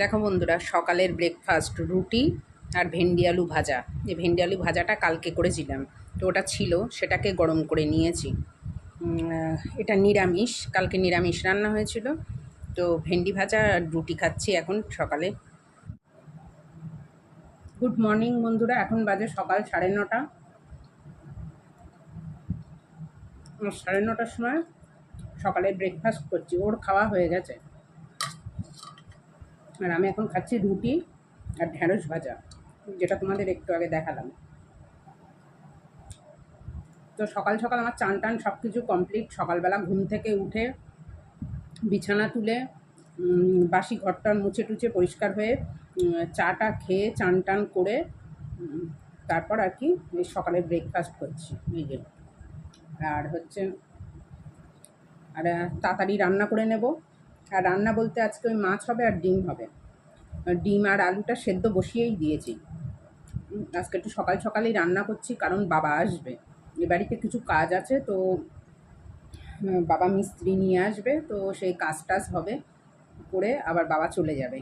দেখো বন্ধুরা, সকালের ব্রেকফাস্ট রুটি আর ভেন্ডি আলু ভাজা। এই ভেন্ডি আলু ভাজাটা কালকে করেছিলাম। তো ওটা ছিল, সেটাকে গরম করে নিয়েছি। এটা নিরামিষ, কালকে নিরামিষ রান্না হয়েছিল। তো ভেন্ডি ভাজা আর রুটি খাচ্ছি এখন সকালে। গুড মর্নিং বন্ধুরা, এখন বাজে সকাল সাড়ে নটা। সাড়ে নটার সময় সকালে ব্রেকফাস্ট করছি, ওর খাওয়া হয়ে গেছে। আর আমি এখন খাচ্ছি রুটি আর ঢ্যাঁড়স ভাজা, যেটা তোমাদের একটু আগে দেখালাম। তো সকাল সকাল আমার চান টান সব কিছু কমপ্লিট সকালবেলা ঘুম থেকে উঠে বিছানা তুলে বাসি ঘরটার মুছে টুছে পরিষ্কার হয়ে চাটা খেয়ে চান টান করে তারপর আর কি সকালে ব্রেকফাস্ট করছি যে। আর হচ্ছে, আর, তাড়াতাড়ি রান্না করে নেব। আর রান্না বলতে আজকে ওই মাছ হবে আর ডিম হবে। ডিম আর আলুটা সেদ্ধ বসিয়েই দিয়েছি। আজকে একটু সকাল সকালেই রান্না করছি, কারণ বাবা আসবে। এ বাড়িতে কিছু কাজ আছে, তো বাবা মিস্ত্রি নিয়ে আসবে, তো সেই কাজ টাজ হবে করে আবার বাবা চলে যাবে।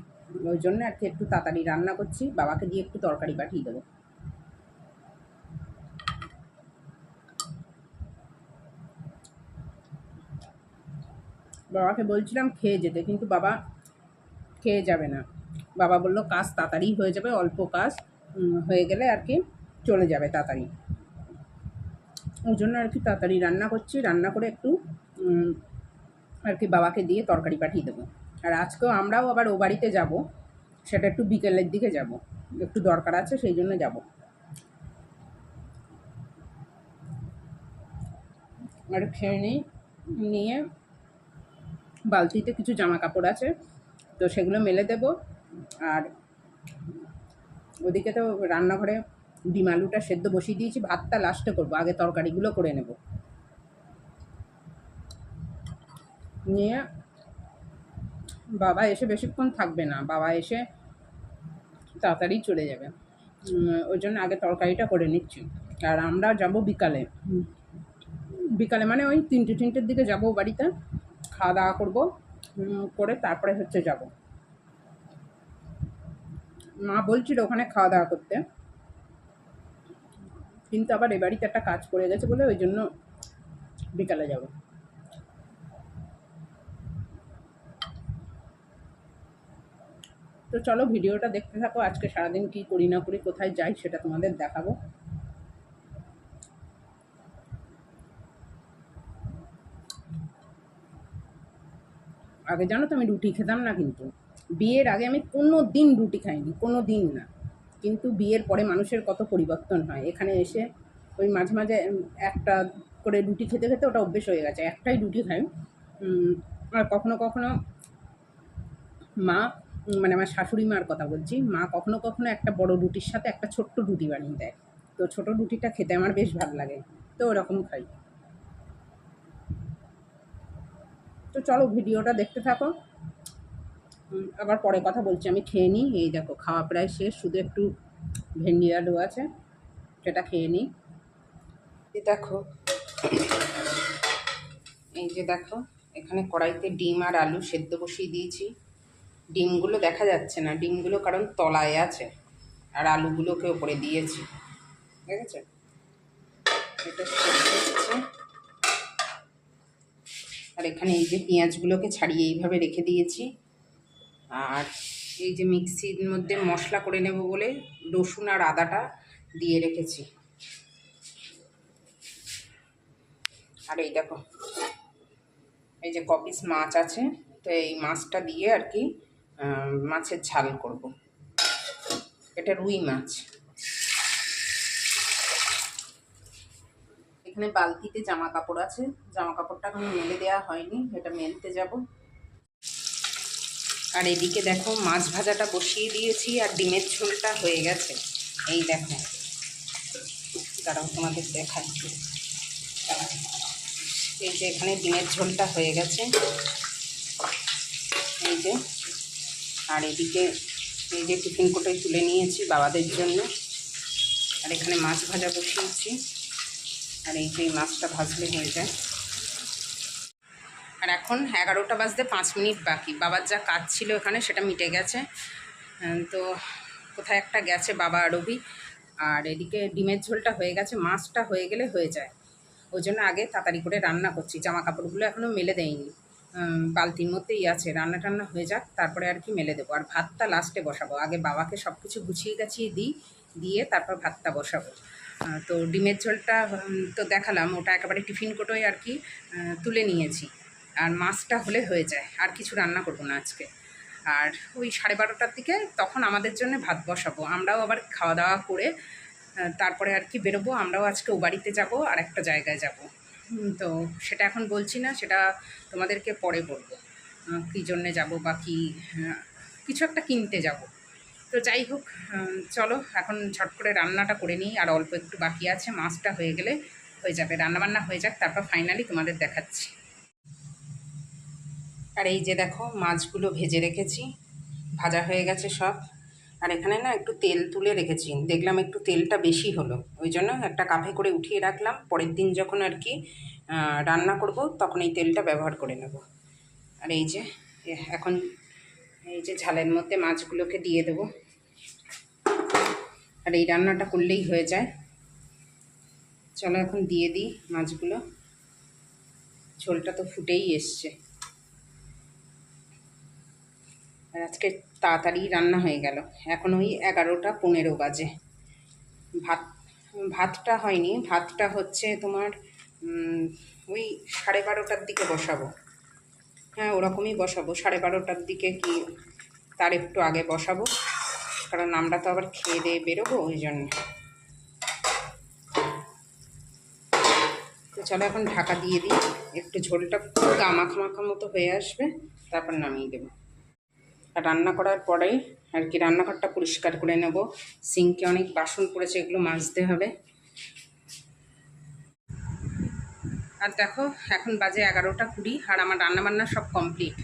ওই জন্য আর কি একটু তাড়াতাড়ি রান্না করছি, বাবাকে দিয়ে একটু তরকারি পাঠিয়ে দেবো। বাবাকে বলছিলাম খেয়ে যেতে, কিন্তু বাবা খেয়ে যাবে না। বাবা বলল, কাজ তাড়াতাড়ি হয়ে যাবে, অল্প কাজ হয়ে গেলে আর কি চলে যাবে তাড়াতাড়ি। ওই জন্য আর কি তাড়াতাড়ি রান্না করছি, রান্না করে একটু আর কি বাবাকে দিয়ে তরকারি পাঠিয়ে দেবো। আর আজকেও আমরাও আবার ও বাড়িতে যাব, সেটা একটু বিকেলের দিকে যাব, একটু দরকার আছে সেই জন্য যাব। আর খেয়ে নিই, নিয়ে বালতিতে কিছু জামা কাপড় আছে তো সেগুলো মেলে দেব। আর ওদিকে তো রান্নাঘরে ডিম আলুটা সেদ্ধ বসিয়ে দিয়েছি ভাতটা লাস্টে করব আগে তরকারিগুলো করে নেব। নিয়ে বাবা এসে বেশিক্ষণ থাকবে না বাবা এসে তাড়াতাড়ি চলে যাবে। ওই জন্য আগে তরকারিটা করে নিচ্ছি। আর আমরা যাব বিকালে। বিকালে মানে ওই তিনটে তিনটের দিকে যাব বাড়িতে। খাওয়া দাওয়া করব করে তারপরে হচ্ছে যাব। মা বলছিল ওখানে খাওয়া দাওয়া করতে। কিন্তু আবার এ বাড়িতে একটা কাজ করে গেছে বলে ওই জন্য বিকালে যাব। তো চলো ভিডিওটা দেখতে থাকো, আজকে সারাদিন কি করি না করি, কোথায় যাই সেটা তোমাদের দেখাবো। আগে জানো তো আমি রুটি খেতাম না কিন্তু। বিয়ের আগে আমি কোনো দিন রুটি খাইনি, কোনো দিন না। কিন্তু বিয়ের পরে মানুষের কত পরিবর্তন হয়। এখানে এসে ওই মাঝে মাঝে একটা করে রুটি খেতে খেতে ওটা অভ্যেস হয়ে গেছে। একটাই রুটি খাই আর কখনো কখনো মা মানে আমার শাশুড়ি মার কথা বলছি, মা কখনো কখনো একটা বড় রুটির সাথে একটা ছোট্ট রুটি বানিয়ে দেয়। তো ছোট রুটিটা খেতে আমার বেশ ভালো লাগে। তো ওরকম খাই। তো চলো ভিডিওটা দেখতে থাকো। আবার পরে কথা বলছি, আমি খেয়ে নিই। এই দেখো, খাওয়া প্রায় শেষ, শুধু একটু ভেন্ডি আলু আছে, সেটা খেয়ে নিই। দেখো, এই যে দেখো, এখানে কড়াইতে ডিম আর আলু সেদ্ধ বসিয়ে দিয়েছি। ডিমগুলো দেখা যাচ্ছে না, ডিমগুলো কারণ তলায় আছে, আর আলুগুলোকে ওপরে দিয়েছি। ঠিক আছে? এটা আর এখানে এই যে পেঁয়াজগুলোকে ছাড়িয়ে এইভাবে রেখে দিয়েছি। আর এই যে মিক্সির মধ্যে মশলা করে নেব বলে রসুন আর আদাটা দিয়ে রেখেছি। আর এই দেখো, এই যে কপিস মাছ আছে, তো এই মাছটা দিয়ে আর কি মাছের ঝাল করব। এটা রুই মাছ। এখানে বালতিতে জামা কাপড় আছে। জামা কাপড়টা এখন মেলে দেওয়া হয়নি, এটা মেলতে যাব। আর এদিকে দেখো, মাছ ভাজাটা বসিয়ে দিয়েছি আর ডিমের ঝোলটা হয়ে গেছে। এই দেখো। দাঁড়াও, তোমাদের দেখাচ্ছি। এই যে এখানে ডিমের ঝোলটা হয়ে গেছে। এই যে। আর এদিকে এই যে টিফিন কোটে তুলে নিয়েছি বাবাদের জন্য। আর এখানে মাছ ভাজা বসিয়েছি। আর এই যে মাছটা ভাজলে হয়ে যায়। আর এখন এগারোটা বাজতে পাঁচ মিনিট বাকি। বাবার যা কাজ ছিল এখানে সেটা মিটে গেছে। তো কোথায় একটা গেছে বাবা আরবি আর এদিকে ডিমের ঝোলটা হয়ে গেছে, মাছটা হয়ে গেলে হয়ে যায়। ওই জন্য আগে তাড়াতাড়ি করে রান্না করছি। জামা কাপড়গুলো এখনও মেলে দেয়নি। বালতির মধ্যেই আছে। রান্না টান্না হয়ে যাক, তারপরে আর কি মেলে দেবো। আর ভাতটা লাস্টে বসাবো। আগে বাবাকে সব কিছু গুছিয়ে গাছিয়ে দিই, দিয়ে তারপর ভাতটা বসাবো। তো ডিমের ঝোলটা তো দেখালাম, ওটা একেবারে টিফিন কোটোয় আর কি তুলে নিয়েছি। আর মাছটা হলে হয়ে যায়, আর কিছু রান্না করব না আজকে। আর ওই সাড়ে বারোটার দিকে তখন আমাদের জন্য ভাত বসাবো। আমরাও আবার খাওয়া দাওয়া করে তারপরে আর কি বেরোবো। আমরাও আজকে ও বাড়িতে যাব, আর একটা জায়গায় যাব। তো সেটা এখন বলছি না, সেটা তোমাদেরকে পরে বলব কী জন্যে যাব বা কী কিছু একটা কিনতে যাব। তো যাই হোক চলো, এখন ঝট করে রান্নাটা করে নিই, আর অল্প একটু বাকি আছে, মাছটা হয়ে গেলে হয়ে যাবে, রান্নাবান্না হয়ে যাক, তারপর ফাইনালি তোমাদের দেখাচ্ছি। আর এই যে দেখো, মাছগুলো ভেজে রেখেছি, ভাজা হয়ে গেছে সব। আর এখানে না একটু তেল তুলে রেখেছি, দেখলাম একটু তেলটা বেশি হলো, ওই জন্য একটা কাপে করে উঠিয়ে রাখলাম, পরের দিন যখন আর কি রান্না করব, তখন এই তেলটা ব্যবহার করে নেব। আর এই যে এখন এই যে ঝালের মধ্যে মাছগুলোকে দিয়ে দেবো। আর এই রান্নাটা করলেই হয়ে যায়। চলো এখন দিয়ে দিই মাছগুলো। ঝোলটা তো ফুটেই এসছে। আর আজকে তাড়াতাড়ি রান্না হয়ে গেল। এখন ওই এগারোটা পনেরো বাজে। ভাত, ভাতটা হয়নি, ভাতটা হচ্ছে তোমার ওই সাড়ে বারোটার দিকে বসাবো। হ্যাঁ ওরকমই বসাবো। সাড়ে বারোটার দিকে কি, তার একটু আগে বসাবো। কারণ আমরা তো আবার খেয়ে দিয়ে বেরোবো ওই জন্য। তো চলো এখন ঢাকা দিয়ে দিই। একটু ঝোলটা গা মাখা মাখা মতো হয়ে আসবে, তারপর নামিয়ে দেবো। আর রান্না করার পরেই আর কি রান্নাঘরটা পরিষ্কার করে নেব। সিঙ্কে অনেক বাসন পড়েছে, এগুলো মাজতে হবে। আর দেখো, এখন বাজে এগারোটা কুড়ি আর আমার রান্নাবান্না সব কমপ্লিট।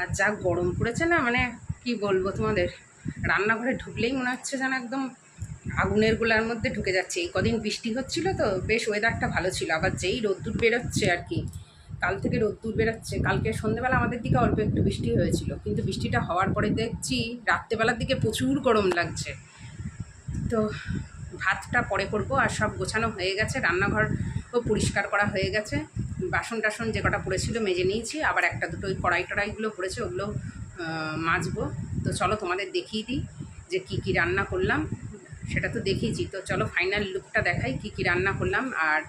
আর যা গরম পড়েছে না মানে কি বলব তোমাদের? রান্নাঘরে ঢুকলেই মনে হচ্ছে যেন একদম আগুনের গোলার মধ্যে ঢুকে যাচ্ছে। এই কদিন বৃষ্টি হচ্ছিল তো, বেশ ওয়েদারটা ভালো ছিল। আবার যেই রোদ্দুর বেরোচ্ছে আর কি, কাল থেকে রোদ্দুর বেরোচ্ছে। কালকে সন্ধ্যেবেলা আমাদের দিকে অল্প একটু বৃষ্টি হয়েছিল। কিন্তু বৃষ্টিটা হওয়ার পরে দেখছি রাত্রেবেলার দিকে প্রচুর গরম লাগছে। তো ভাতটা পরে করব আর সব গোছানো হয়ে গেছে। রান্নাঘরও পরিষ্কার করা হয়ে গেছে। বাসন টাসন যে কটা পড়েছিল মেজে নিয়েছি। আবার একটা দুটো ওই কড়াই টড়াইগুলো পড়েছে, ওগুলো মাজবো। তো চলো তোমাদের দেখিয়ে দিই যে কি কি রান্না করলাম। সেটা তো দেখিয়েছি। তো চলো ফাইনাল লুকটা দেখাই কি কি রান্না করলাম। আর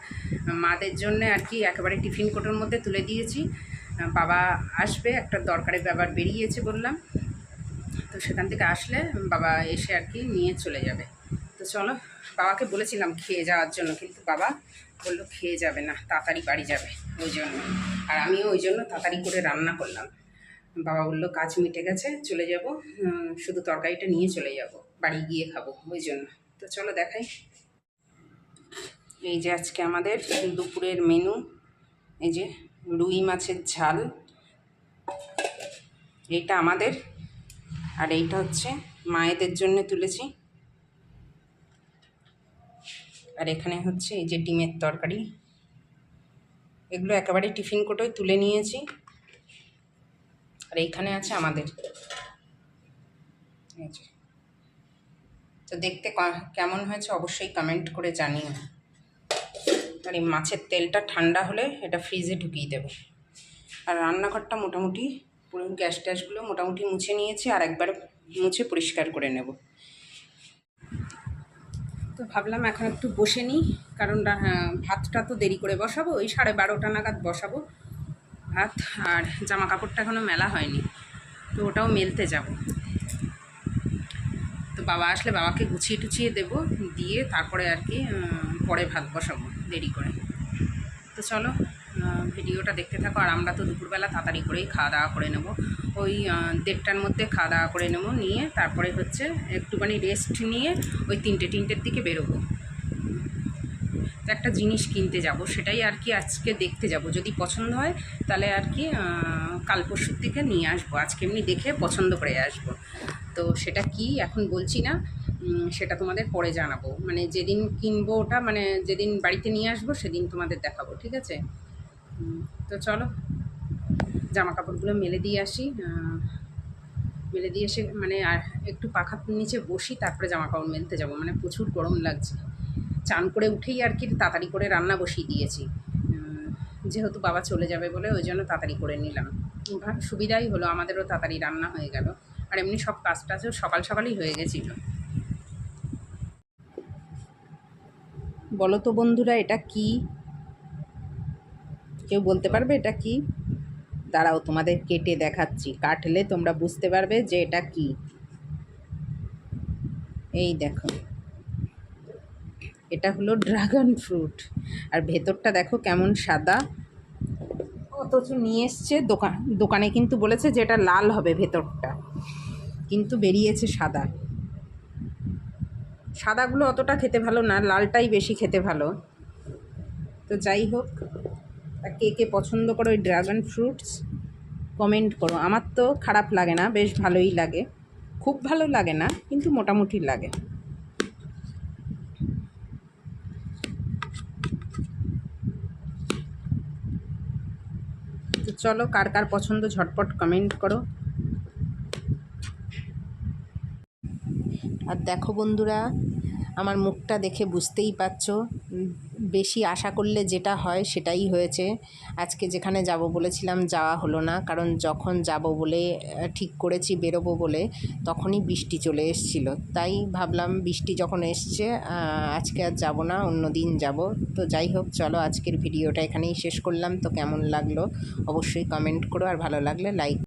মাদের জন্য আর কি একেবারে টিফিন কোটোর মধ্যে তুলে দিয়েছি। বাবা আসবে, একটা দরকারি ব্যাপার বেরিয়েছে বললাম। তো সেখান থেকে আসলে বাবা এসে আর কি নিয়ে চলে যাবে। তো চলো, বাবাকে বলেছিলাম খেয়ে যাওয়ার জন্য, কিন্তু বাবা বলল খেয়ে যাবে না, তাড়াতাড়ি বাড়ি যাবে, ওই জন্য। আর আমিও ওই জন্য তাড়াতাড়ি করে রান্না করলাম। বাবা বলল, কাজ মিটে গেছে, চলে যাব। শুধু তরকারিটা নিয়ে চলে যাব। বাড়ি গিয়ে খাব ওই জন্য। তো চলো দেখাই। এই যে আজকে আমাদের দুপুরের মেনু এই যে রুই মাছের ঝাল। এইটা আমাদের। আর এইটা হচ্ছে মায়েদের জন্য তুলেছি। আর এখানে হচ্ছে এই যে ডিমের তরকারি। এগুলো একেবারে টিফিন কোটোয় তুলে নিয়েছি। আর এইখানে আছে আমাদের। তো দেখতে কেমন হয়েছে অবশ্যই কমেন্ট করে জানিও। আর এই মাছের তেলটা ঠান্ডা হলে এটা ফ্রিজে ঢুকিয়ে দেবো। আর রান্নাঘরটা মোটামুটি পুরো গ্যাস ট্যাসগুলো মোটামুটি মুছে নিয়েছি আর একবার মুছে পরিষ্কার করে নেব। তো ভাবলাম এখন একটু বসে নিই, কারণ ভাতটা তো দেরি করে বসাবো, ওই সাড়ে বারোটা নাগাদ বসাবো। ভাত আর জামা কাপড়টা এখনও মেলা হয়নি, তো ওটাও মেলতে যাব। তো বাবা আসলে বাবাকে গুছিয়ে টুছিয়ে দেবো, দিয়ে তারপরে আর কি পরে ভাত বসাবো দেরি করে। তো চলো ভিডিওটা দেখতে থাকো, আর আমরা তো দুপুরবেলা তাড়াতাড়ি করেই খাওয়া দাওয়া করে নেব। ওই দেড়টার মধ্যে খাওয়া দাওয়া করে নেব, নিয়ে তারপরে হচ্ছে একটুখানি রেস্ট নিয়ে ওই তিনটে, তিনটের দিকে বেরোবো। একটা জিনিস কিনতে যাব, সেটাই আর কি আজকে দেখতে যাব। যদি পছন্দ হয়, তাহলে আর কি কাল পরশুর দিকে নিয়ে আসব। আজকে এমনি দেখে পছন্দ করে আসব। তো সেটা কি, এখন বলছি না সেটা তোমাদের পরে জানাব। মানে যেদিন কিনবো ওটা মানে যেদিন বাড়িতে নিয়ে আসব, সেদিন তোমাদের দেখাবো, ঠিক আছে? তো চলো জামা কাপড়গুলো মেলে দিয়ে আসি মেলে দিয়ে এসে মানে আর একটু পাখার নিচে বসি, তারপরে জামা কাপড় মেলতে যাব। মানে প্রচুর গরম লাগছে। চান করে উঠেই আর কি তাড়াতাড়ি করে রান্না বসিয়ে দিয়েছি। যেহেতু বাবা চলে যাবে বলে ওই জন্য তাড়াতাড়ি করে নিলাম। সুবিধাই হলো, আমাদেরও তাড়াতাড়ি রান্না হয়ে গেল। আর এমনি সব কাজ টাজও সকাল সকালই হয়ে গেছিল। বলো তো বন্ধুরা, এটা কি? কেউ বলতে পারবে এটা কি? দাঁড়াও, তোমাদের কেটে দেখাচ্ছি। কাটলে তোমরা বুঝতে পারবে যে এটা কি। এই দেখো। এটা হলো ড্রাগন ফ্রুট। আর ভেতরটা দেখো কেমন সাদা। অথচ নিয়ে এসছে দোকান, দোকানে কিন্তু বলেছে যে এটা লাল হবে ভেতরটা। কিন্তু বেরিয়েছে সাদা। সাদাগুলো অতটা খেতে ভালো না, লালটাই বেশি খেতে ভালো। তো যাই হোক, তা কে কে পছন্দ করো ওই ড্রাগন ফ্রুটস, কমেন্ট করো। আমার তো খারাপ লাগে না, বেশ ভালোই লাগে। খুব ভালো লাগে না, কিন্তু মোটামুটি লাগে। চলো কার কার পছন্দ ঝটপট কমেন্ট করো। আর দেখো বন্ধুরা আমার মুখটা দেখে বুঝতেই পারছ। বেশি আশা করলে যেটা হয় সেটাই হয়েছে। আজকে যেখানে যাব বলেছিলাম যাওয়া হলো না, কারণ যখন যাব বলে ঠিক করেছি বেরোবো বলে, তখনই বৃষ্টি চলে এসেছিল। তাই ভাবলাম বৃষ্টি যখন এসছে আজকে আর যাব না, অন্য দিন যাব। তো যাই হোক, চলো আজকের ভিডিওটা এখানেই শেষ করলাম। তো কেমন লাগল? অবশ্যই কমেন্ট করো, আর ভালো লাগলে লাইক